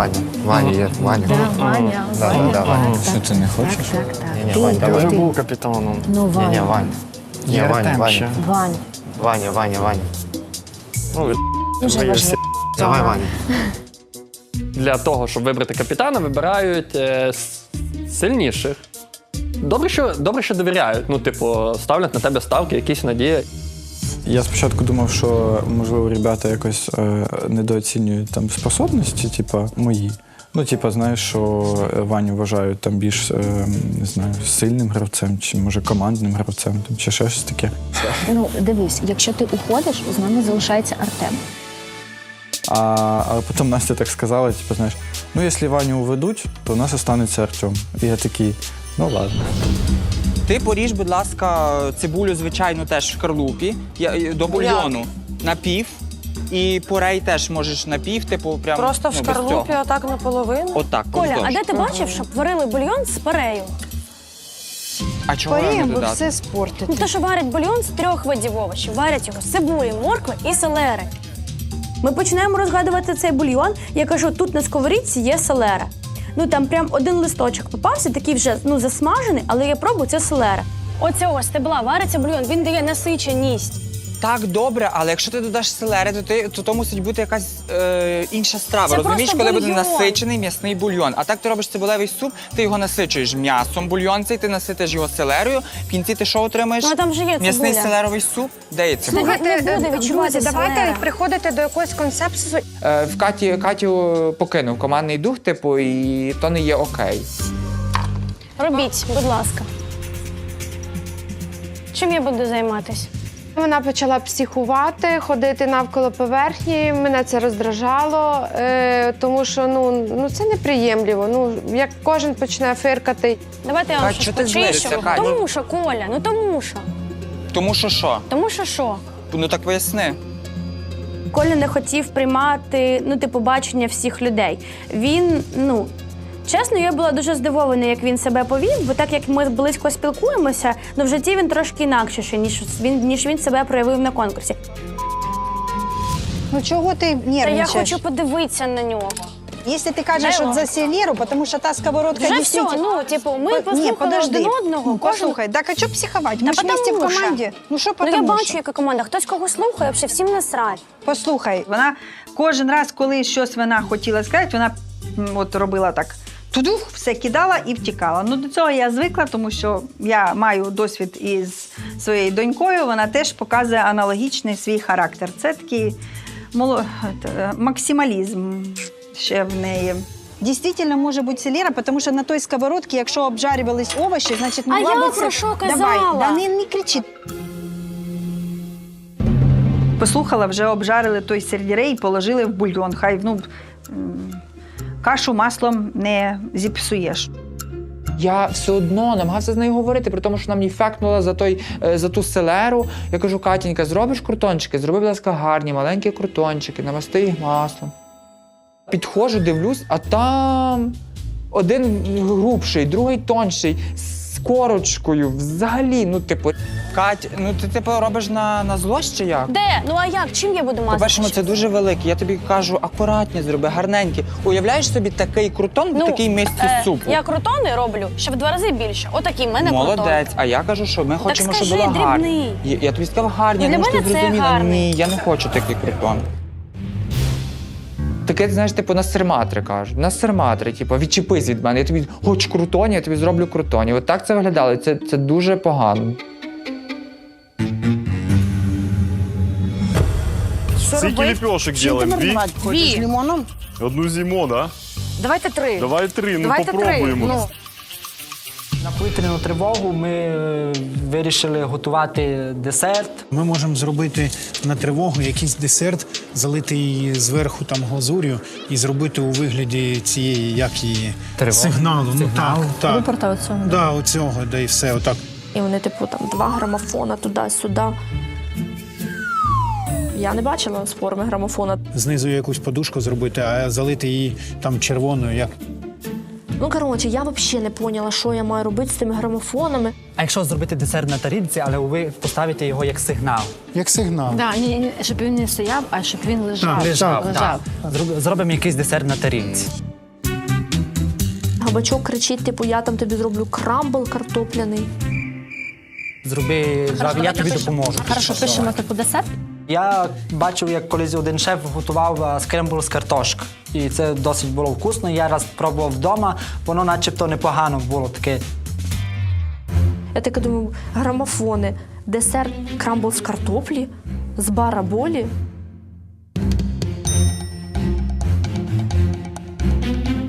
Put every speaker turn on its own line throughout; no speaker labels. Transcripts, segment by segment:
Ваня. Ваня є, Ваня.
Да, Ваня,
Да,
Ваня.
да, да, Ваня.
Що ти не хочеш?
Так, так, так.
Ні-ні,
Ти,
Ваня,
ти,
давай.
Вже був капітаном.
Ну,
Ні, ні,
Ваня.
Ваня. Ні, Ваня, Ваня.
ще.
Ваня.
Ваня, Ваня, Ваня.
Ну,
Дуже
ви
важливо.
Давай, Ваня.
Для того, щоб вибрати капітана, вибирають е, с- сильніших. Добре, що, добре, що довіряють. Ну, типу, ставлять на тебе ставки, якісь надії.
Я спочатку думав, що можливо ребята якось е, недооцінюють там способності, типа мої. Ну, типа, знаєш, що Ваню вважають там більш е, не знаю, сильним гравцем, чи може командним гравцем, там, чи ще щось таке.
Ну, дивись, якщо ти уходиш, з нами залишається Артем.
А, а потім Настя так сказала: типу, знаєш, ну якщо Ваню уведуть, то у нас останеться Артем. І я такий, ну ладно.
Ти поріж, будь ласка, цибулю, звичайно, теж в шкарлупі я- до бульйону на пів. І порей теж можеш на пів, типу, прям
Просто в
ну, без
шкарлупі
цього.
отак наполовину.
Отак,
Коля, а де ти бачив, щоб варили бульйон з парею?
А чого не
Поріємо, бо
додати?
все.
Ну, то, що варять бульйон з трьох видів овочів. Варять його з цибулі, моркви і селери. Ми починаємо розгадувати цей бульйон. Я кажу, тут на сковорідці є селера. Ну там прям один листочок попався, такий вже ну засмажений, але я пробую це селера. ось стебла вариться бульйон, він дає насиченість.
Так, добре, але якщо ти додаш селери, то, ти, то, то мусить бути якась е, інша страва.
Це
Розумієш,
просто
коли буде
бульйон.
насичений м'ясний бульйон. А так ти робиш цибулевий суп, ти його насичуєш м'ясом бульйон цей, ти наситиш його селерою. В кінці ти що отримаєш?
Ну, а там вже є
М'ясний
цибуля.
селеровий суп. Де є цибуля?
Слухай, не буде відчувати
друзі, давайте
селера.
приходити до якогось консенсусу.
Е, в Каті Катю покинув командний дух, типу, і то не є окей.
Робіть, будь ласка. Чим я буду займатися?
Вона почала психувати, ходити навколо поверхні. Мене це роздражало, е, тому що ну, ну це неприємливо. Ну як кожен почне фиркати.
Давайте я вам щось почищу. Тому що, Коля, ну тому що.
Тому що що?
Тому що що?
Ну так поясни.
Коля не хотів приймати ну, типу, бачення всіх людей. Він, ну. Чесно, я була дуже здивована, як він себе повів, бо так як ми близько спілкуємося, ну в житті він трошки інакший, ніж він ніж він себе проявив на конкурсі.
Ну чого ти
Та я
нервничаєш?
хочу подивитися на нього.
Якщо ти кажеш
Дай
от за селеру, тому що та сковородка
Вже все, ну типу, ми
Ні,
послухали один одного.
Ну,
кожен-
Послухай, так а що психувати?
Та
Ми ж вместе в
потому що.
команді. Ну що
Ну я
потому
бачу,
що?
яка команда. Хтось кого слухає, взагалі всім насрать.
Послухай, вона кожен раз, коли щось вона хотіла сказати, вона м, от робила так. Тудух, все кидала і втікала. Ну до цього я звикла, тому що я маю досвід із своєю донькою. Вона теж показує аналогічний свій характер. Це такий моло... е, максималізм ще в неї. Дійсно може бути селера, тому що на той сковородці, якщо обжарювались овочі, значить
А
могла
я про що
Давай, да не, не кричи. Послухала, вже обжарили той сельдерей, положили в бульйон. Хай ну, кашу маслом не зіпсуєш.
Я все одно намагався з нею говорити, при тому, що вона мені фекнула за той е, за ту селеру. Я кажу, Катінька, зробиш крутончики? Зроби, будь ласка, гарні, маленькі крутончики, намасти їх маслом. Підходжу, дивлюсь, а там один грубший, другий тонший, корочкою. Взагалі, ну, типу. Кать, ну ти типу робиш на, на злость чи як?
Де? Ну а як? Чим я буду мазати?
По-перше, це дуже велике. Я тобі кажу, акуратні зроби, гарненькі. Уявляєш собі такий крутон в такій мисці
е,
супу.
Я крутони роблю ще в два рази більше. Отакий в мене крутон.
Молодець. А я кажу, що ми хочемо,
скажи,
щоб було гарно.
дрібний.
Я, я тобі сказав гарні,
Ну,
що ти
це
зрозуміла.
гарний.
Ні, я не хочу такий крутон. Таке, знаєш, типу на серматри кажуть. На серматри, типу, відчепись від мене. Я тобі хоч крутоні, я тобі зроблю крутоні. От так це виглядало. Це, це дуже погано.
Скільки лепешек делаем? Дві?
З лимоном?
Одну зиму, да?
Давайте три.
Давай три, ну
Давайте три.
попробуємо.
Ну,
На повітряну тривогу ми е, вирішили готувати десерт.
Ми можемо зробити на тривогу якийсь десерт, залити її зверху там глазур'ю і зробити у вигляді цієї, як її
Тривоги?
сигналу. Ну так, так.
Випорта оцього.
Да, оцього, да і все. Отак.
І вони, типу, там два грамофона туди-сюди. Я не бачила з форми грамофона.
Знизу якусь подушку зробити, а залити її там червоною, як
Ну, коротше, я взагалі не поняла, що я маю робити з тими грамофонами.
А якщо зробити десерт на тарілці, але ви поставите його як сигнал.
як сигнал.
Да, ні, ні, щоб він не стояв, а щоб він лежав.
Так, лежав.
лежав.
Так. Зроб- Зробимо якийсь десерт на тарілці.
Кабачок кричить, типу, я там тобі зроблю крамбл картопляний.
Зроби жабі, я тобі допоможу.
Хорошо, пишемо типу десерт.
Я бачив, як колись один шеф готував е, скрембл з картошки. І це досить було вкусно. Я раз пробував вдома, воно начебто непогано було таке.
Я таке думаю, грамофони, десерт крамбл з картоплі, з бараболі.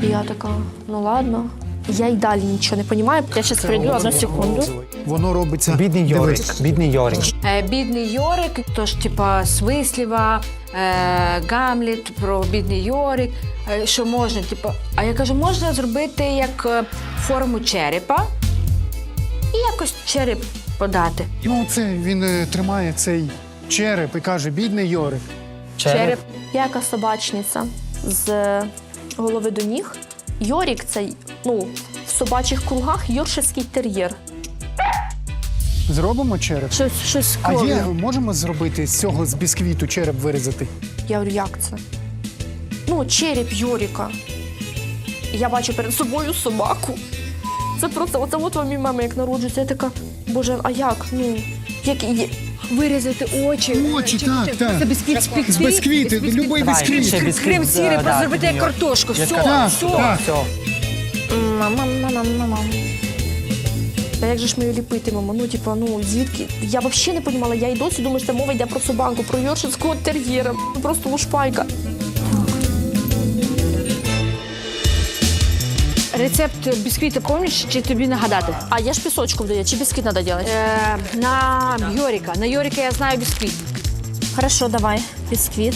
І я така, ну ладно. Я й далі нічого не розумію. Я зараз прийду одну секунду.
Воно робиться.
Бідний Йорик, бідний Йорик.
Е, Бідний Йорик, тож типа Свисліва, е, Гамліт про бідний Йорик. Е, що можна, типа, а я кажу, можна зробити як форму черепа і якось череп подати.
Ну, це він е, тримає цей череп і каже: бідний Йорик.
Череп.
Я яка собачниця з голови до ніг. Йорік це ну, в собачих кругах йорширський тер'єр.
Зробимо череп.
Щось, щось з
А
кров'ю.
є, можемо зробити з цього з бісквіту череп вирізати?
Я говорю, як це? Ну, череп Йоріка. І я бачу перед собою собаку. Це просто оце от вам і мама як народжується. Я така, боже, а як? Ну, як є?
Вирізати очі.
Очі, так, так.
Це бісквіт спекти.
З бісквіти, любий бісквіт.
ще бісквіт.
Крем сірий,
Да, да,
зробити як картошку. Все,
Так,
все.
так.
Все.
Мама, мама, мама. Та як же ж ми її ліпитимемо? Ну, типа, ну звідки? Я взагалі не розуміла. Я й досі думаю, що це мова йде про собаку, про йоршинського тер'єра. Ну, Просто лушпайка.
Рецепт бісквіта помніш, чи тобі нагадати?
А я ж пісочку вдаю, чи бісквіт треба робити?
Е, на Йорика. На Йорика я знаю бісквіт.
Хорошо, давай. Бісквіт.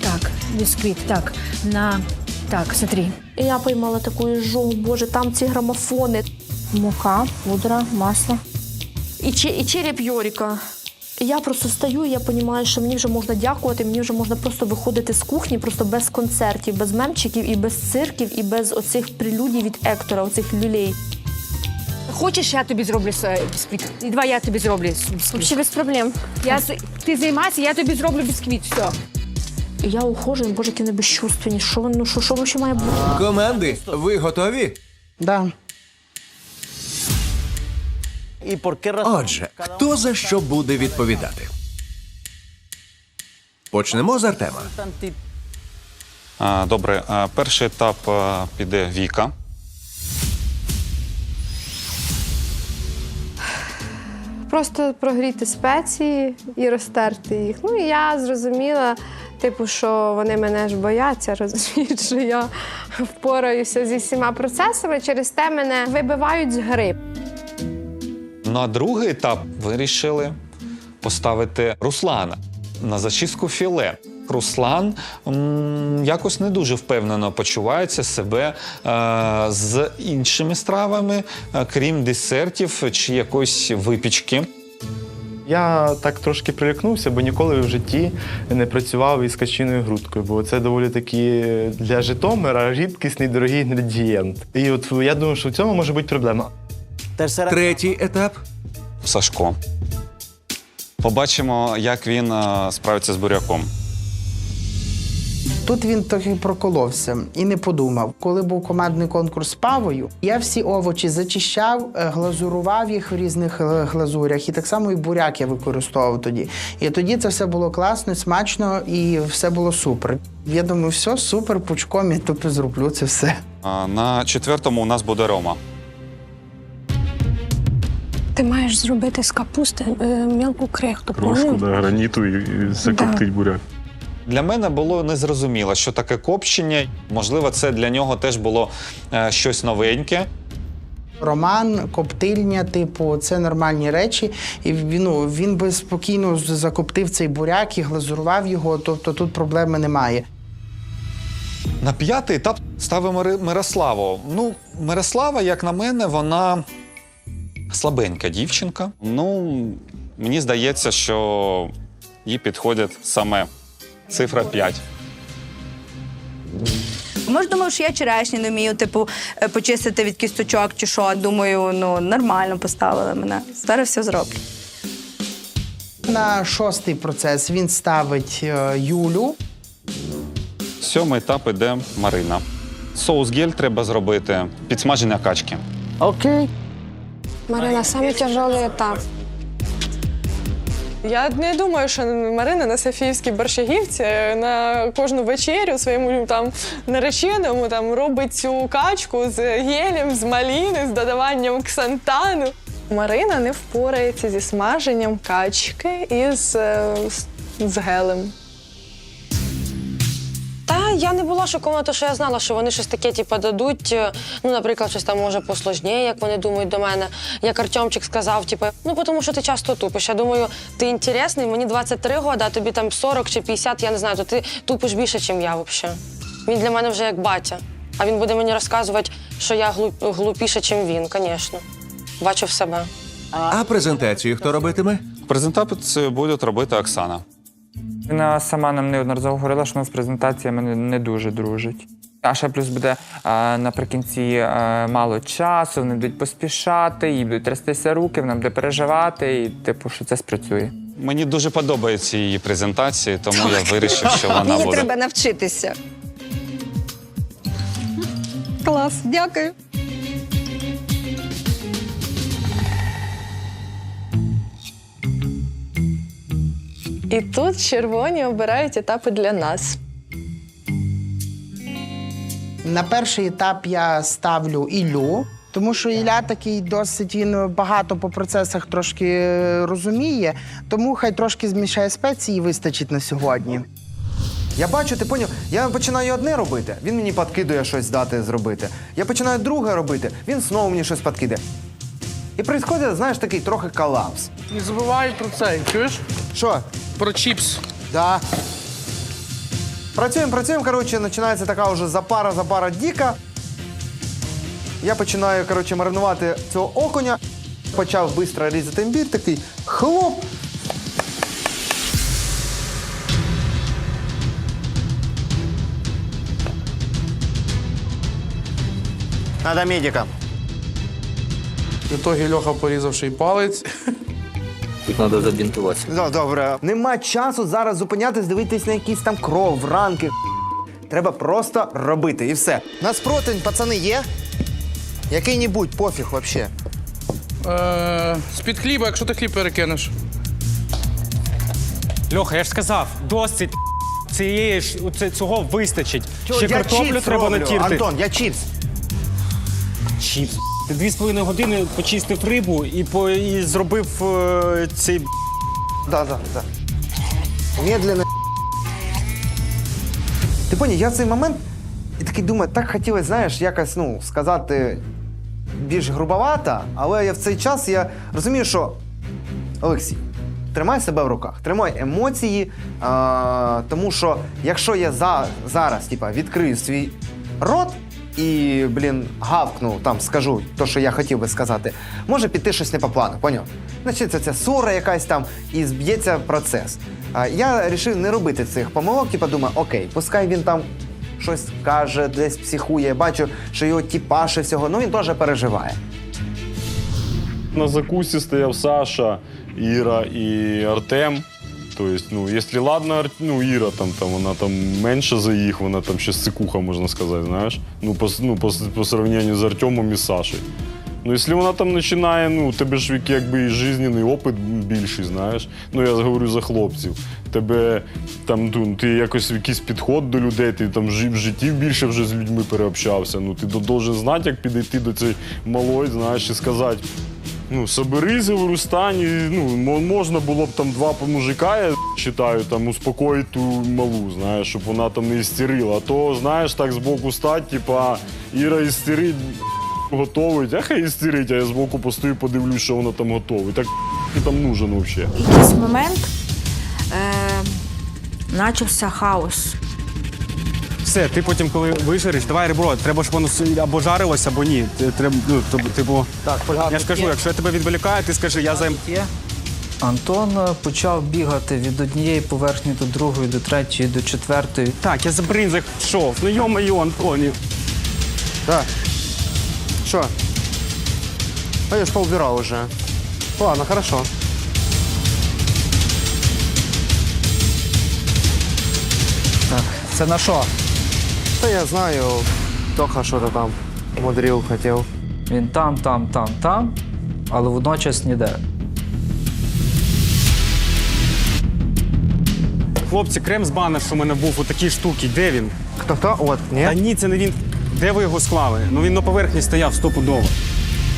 Так, бісквіт. Так, на... Так, смотри.
Я поймала таку жогу, боже, там ці грамофони. Мука, пудра, масло. І, че, і череп Йоріка. І я просто стою, і я розумію, що мені вже можна дякувати, мені вже можна просто виходити з кухні, просто без концертів, без мемчиків, і без цирків, і без оцих прелюдій від Ектора, оцих люлей.
Хочеш, я тобі зроблю е, бісквіт? І давай я тобі зроблю бісквіт.
Взагалі без проблем.
Я, ти займайся, я тобі зроблю бісквіт. Все.
І я ухожу, боже, які вони безчувственні. Що, ну, що, що взагалі має бути?
Команди, ви готові?
Да.
Отже, хто за що буде відповідати? Почнемо з Артема.
А, Добре, а, перший етап а, піде Віка.
Просто прогріти спеції і розтерти їх. Ну і я зрозуміла, типу, що вони мене ж бояться, розуміють, що я впораюся зі всіма процесами. Через те мене вибивають з гри.
На другий етап вирішили поставити Руслана на зачистку філе. Руслан м, якось не дуже впевнено почувається себе е, з іншими стравами, е, крім десертів чи якоїсь випічки.
Я так трошки прилякнувся, бо ніколи в житті не працював із качиною грудкою, бо це доволі таки для Житомира рідкісний дорогий інгредієнт. І от я думаю, що в цьому може бути проблема.
Третій етап.
Сашко. Побачимо, як він е, справиться з буряком.
Тут він трохи проколовся і не подумав. Коли був командний конкурс з павою, я всі овочі зачищав, е, глазурував їх в різних е, глазурях, і так само і буряк я використовував тоді. І тоді це все було класно, смачно і все було супер. Я думаю, все супер, пучком я тупо зроблю це все.
А, На четвертому у нас буде Рома.
Ти маєш зробити з капусти е, мілку крихту. поняв?
граніту і,
закоптить
буряк.
Для мене було незрозуміло, що таке копчення. Можливо, це для нього теж було е, щось новеньке.
Роман, коптильня, типу, це нормальні речі. І він, ну, він би спокійно з- закоптив цей буряк і глазурував його, тобто тут проблеми немає.
На п'ятий етап ставимо Ри- Мирославу. Ну, Мирослава, як на мене, вона слабенька дівчинка. Ну, мені здається, що їй підходить саме цифра 5.
Може, думав, що я черешні не вмію, типу, е, почистити від кісточок чи що. Думаю, ну нормально поставили мене. Зараз все зроблю.
На шостий процес він ставить е, Юлю.
Сьомий етап іде Марина.
Соус гель треба зробити, підсмаження качки.
Окей.
Марина, самий тяжелий етап.
Я не думаю, що Марина на Софіївській борщагівці на кожну вечерю своєму там нареченому там робить цю качку з гелем, з маліни, з додаванням ксантану. Марина не впорається зі смаженням качки е, з, з гелем.
Я не була шокована, тому що я знала, що вони щось таке, типу, дадуть. е, Ну, наприклад, щось там може посложніше, як вони думають до мене. Як Артемчик сказав, типу, ну тому що ти часто тупиш. Я думаю, ти інтересний, мені 23 роки, а тобі там 40 чи 50, я не знаю, то ти тупиш більше, ніж я взагалі. Він для мене вже як батя. А він буде мені розказувати, що я глуп- глупіша, ніж він, звісно. Бачу в себе.
А презентацію хто робитиме?
Презентацію буде робити Оксана.
Вона сама нам неодноразово говорила, що вона з презентаціями не, дуже дружить. А ще плюс буде а, наприкінці а, мало часу, вони будуть поспішати, їй будуть трястися руки, вона буде переживати, і типу, що це спрацює.
Мені дуже подобаються її презентації, тому я вирішив, що вона буде.
треба навчитися. Клас, дякую.
І тут червоні обирають етапи для нас.
На перший етап я ставлю Іллю, тому що Ілля такий досить він багато по процесах трошки розуміє, тому хай трошки змішає спеції і вистачить на сьогодні.
Я бачу, ти поняв, я починаю одне робити, він мені підкидує щось дати зробити. Я починаю друге робити, він знову мені щось підкидає. І відбувається, знаєш, такий трохи колапс.
Не забувай про це, чуєш?
Що?
Про чіпс.
Да. Працюємо, працюємо, коротше, починається така вже запара, запара діка. Я починаю, коротше, маринувати цього окуня. Почав швидко різати імбір, такий хлоп. Надо медика.
В ітогі Льоха порізавши палець.
Тут треба забінтуватися. Ну, добре. Нема часу зараз зупинятись, дивитись на якісь там кров, ранки. Треба просто робити і все. Нас противень, пацани, є? Який-небудь, пофіг взагалі.
Е, з-під хліба, якщо ти хліб перекинеш.
Льоха, я ж сказав, досить цієї ж це- цього вистачить.
Чого,
Ще
я
картоплю
чіпс
треба
роблю,
натірти.
Антон, я чіпс.
Чіпс. Дві з половиною години почистив рибу і, по, і зробив е, цей.
Да, да, да. Медленно. Ти поняв, я в цей момент і такий думаю, так хотілося, знаєш, якось ну, сказати більш грубовато, але я в цей час я розумію, що Олексій, тримай себе в руках, тримай емоції, а, тому що якщо я за, зараз типа, відкрию свій рот і, блін, гавкну, там скажу те, що я хотів би сказати, може піти щось не по плану, поняв? Значить, це ця ссора якась там і зб'ється процес. А, я вирішив не робити цих помилок, типа думаю, окей, пускай він там щось каже, десь психує, бачу, що його тіпаше всього, ну він теж переживає.
На закусі стояв Саша, Іра і Артем. Тобто, ну, якщо ладно, ну, Іра там, там, вона там менше за їх, вона там ще сикуха, можна сказати, знаєш. Ну, по, ну, по, по сравненню з Артемом і Сашею. Ну, якщо вона там починає, ну, у тебе ж якби і жизненний опит більший, знаєш. Ну, я говорю за хлопців. Тебе там, ну, ти якось якийсь підход до людей, ти там в житті більше вже з людьми переобщався. Ну, ти должен знати, як підійти до цієї малої, знаєш, і сказати. Ну, соберись, говорю, стань. І, ну, можна було б там два мужика, я вважаю, там успокоїти ту малу, знаєш, щоб вона там не істерила. А то, знаєш, так збоку стать, типа, Іра істерить, готовить, а хай істерить, а я збоку постою, подивлюсь, що вона там готовить. Так ти там нужен взагалі.
якийсь момент е, начався хаос.
Все, ти потім, коли вижариш, давай ребро, треба, щоб воно або жарилось, або ні. Ти- Треба, ну, тоб- типу,
Так,
я ж кажу,
є.
якщо я тебе відволікаю, ти скажи, я займ.
Антон е, почав бігати від однієї поверхні до другої, до третьої, до четвертої.
Так, я за бринзах йшов. Ну йо-моє, Антоні.
Так. Що? А я ж поубирал уже. Ладно, хорошо.
Так, це на що?
Та я знаю. Тоха що-то там мудрил хотів.
Він там, там, там, там, але водночас ніде.
Хлопці, крем з банер, що в мене був у такій штуці. Де він?
Хто хто? От, ні?
Та ні, це не він. Де ви його склали? Ну він на поверхні стояв стопудово.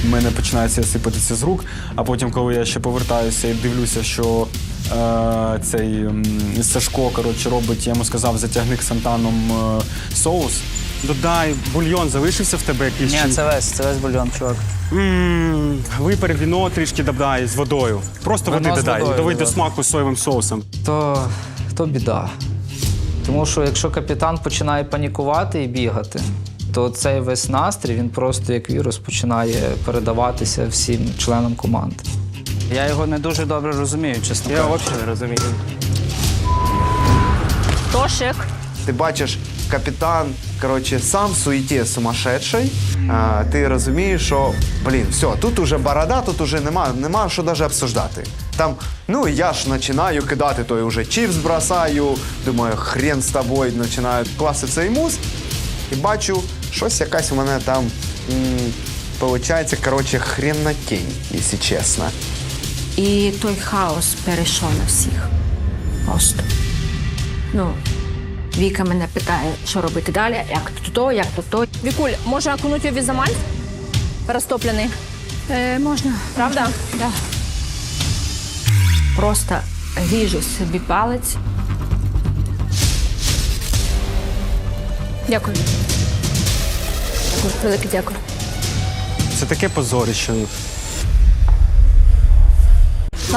У мене починається сипатися з рук, а потім, коли я ще повертаюся і дивлюся, що е, цей Сашко коротше, робить, я йому сказав, затягни ксантаном е, соус. Додай, бульйон залишився в тебе якийсь?
Ні, це весь, це весь бульйон, чувак.
М, Випер віно трішки додай з водою. Просто
Вино
води
з
додай.
водою
Довий до смаку соєвим соусом.
То, то біда. Тому що якщо капітан починає панікувати і бігати, то цей весь настрій він просто як вірус починає передаватися всім членам команди.
Я його не дуже добре розумію, чесно.
Я взагалі не розумію.
Тошик.
Ти бачиш, капітан, коротше, сам в суеті сумасшедший. А, ти розумієш, що, блін, все, тут уже борода, тут уже нема, нема що навіть обсуждати. Там, ну я ж починаю кидати той уже чіпс бросаю, думаю, хрен з тобою, починаю класти цей мус. І бачу, щось якась у мене там. М- Получається, коротше, хренотень, якщо чесно.
І той хаос перейшов на всіх. Просто. Ну, Віка мене питає, що робити далі, як тут то, як тут то.
Вікуль, може окунути візамаль? Розтоплений.
Е, можна.
Правда?
Да. Просто ріжу собі палець.
Дякую. Велике дякую.
Це таке позорище.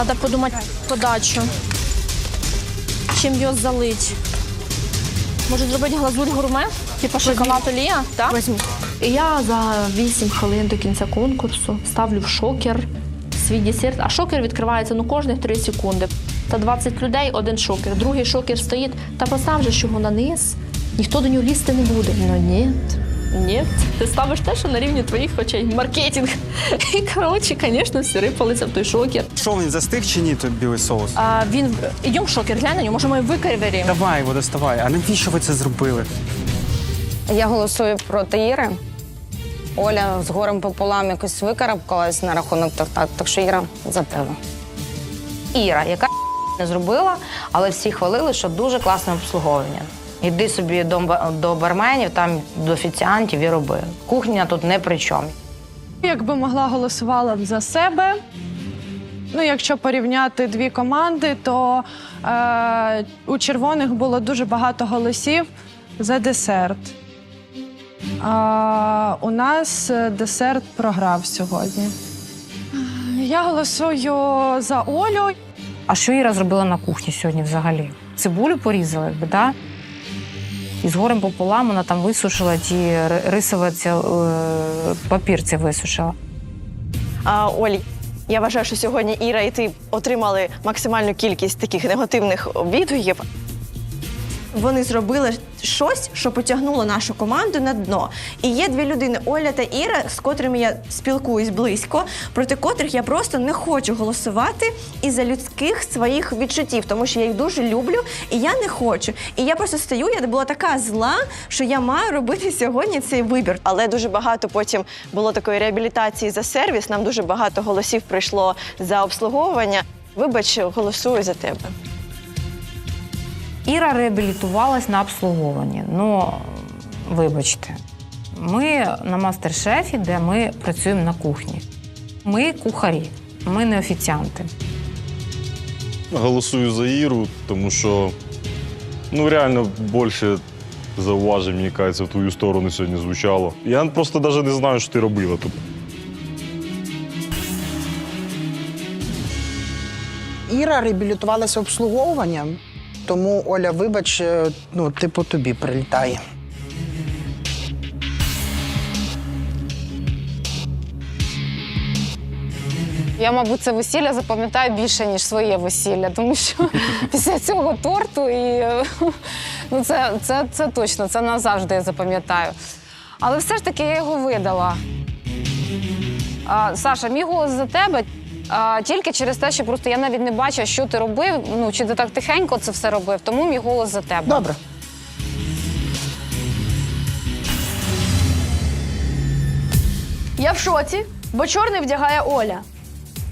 Треба подумати подачу. Чим його залить? Може зробити глазурь гурме? Типа шоколад олія? Так?
Возьму.
І я за 8 хвилин до кінця конкурсу ставлю в шокер свій десерт, а шокер відкривається ну кожних 3 секунди. Та 20 людей, один шокер. Другий шокер стоїть, та постав же ж його на низ, ніхто до нього лізти не буде. Ну ні. Ні, ти ставиш те, що на рівні твоїх очей. Маркетинг. І коротше, звісно, всі рипалися в той шокер.
Що він застиг чи ні, той білий соус?
А він ідемо в шокер, глянь на нього, може ми викривіримо.
Давай його доставай. А навіщо ви це зробили?
Я голосую проти Іри. Оля з горем пополам якось викарабкалась на рахунок так, так що Іра за тебе. Іра, яка не зробила, але всі хвалили, що дуже класне обслуговування. Іди собі до, до барменів, там до офіціантів і роби. Кухня тут не при чому.
Якби могла голосувала б за себе. Ну, якщо порівняти дві команди, то е, у червоних було дуже багато голосів за десерт. А у нас е, десерт програв сьогодні. Я голосую за Олю.
А що Іра зробила на кухні сьогодні взагалі? Цибулю порізала, якби, да? І з горем пополам вона там висушила ті ри- рисове ця, е, папір це висушила.
А, Оль, я вважаю, що сьогодні Іра і ти отримали максимальну кількість таких негативних відгуків. Вони зробили щось, що потягнуло нашу команду на дно. І є дві людини Оля та Іра, з котрими я спілкуюсь близько, проти котрих я просто не хочу голосувати із-за людських своїх відчуттів, тому що я їх дуже люблю, і я не хочу. І я просто стою, я була така зла, що я маю робити сьогодні цей вибір. Але дуже багато потім було такої реабілітації за сервіс. Нам дуже багато голосів прийшло за обслуговування. Вибач, голосую за тебе.
Іра реабілітувалась на обслуговуванні. Ну, вибачте, ми на мастер-шефі, де ми працюємо на кухні. Ми кухарі, ми не офіціанти.
Голосую за Іру, тому що ну реально більше зауважень, мені кажеться, в твою сторону сьогодні звучало. Я просто навіть не знаю, що ти робила тут.
Іра реабілітувалася обслуговуванням, тому Оля, вибач, е, ну, типу тобі прилітає.
Я, мабуть, це весілля запам'ятаю більше, ніж своє весілля, тому що після цього торту і е, ну, це, це, це точно, це назавжди я запам'ятаю. Але все ж таки я його видала. А, Саша, мій голос за тебе. А, тільки через те, що просто я навіть не бачила, що ти робив, ну чи ти так тихенько це все робив, тому мій голос за тебе.
Добре.
Я в шоці, бо чорний вдягає Оля.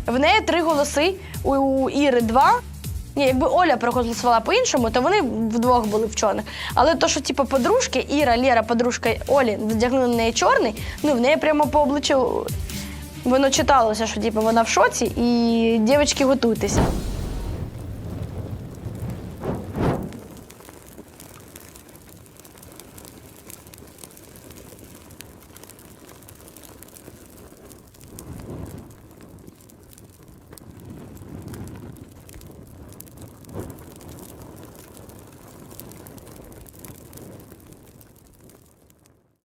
В неї три голоси, у, у Іри два. Ні, якби Оля проголосувала по-іншому, то вони вдвох були в чорних. Але то, що типу, подружки, Іра, Лєра, подружка Олі, вдягнули на неї чорний, ну в неї прямо по обличчю воно читалося, що типу, вона в шоці, і дівчатки готуйтеся.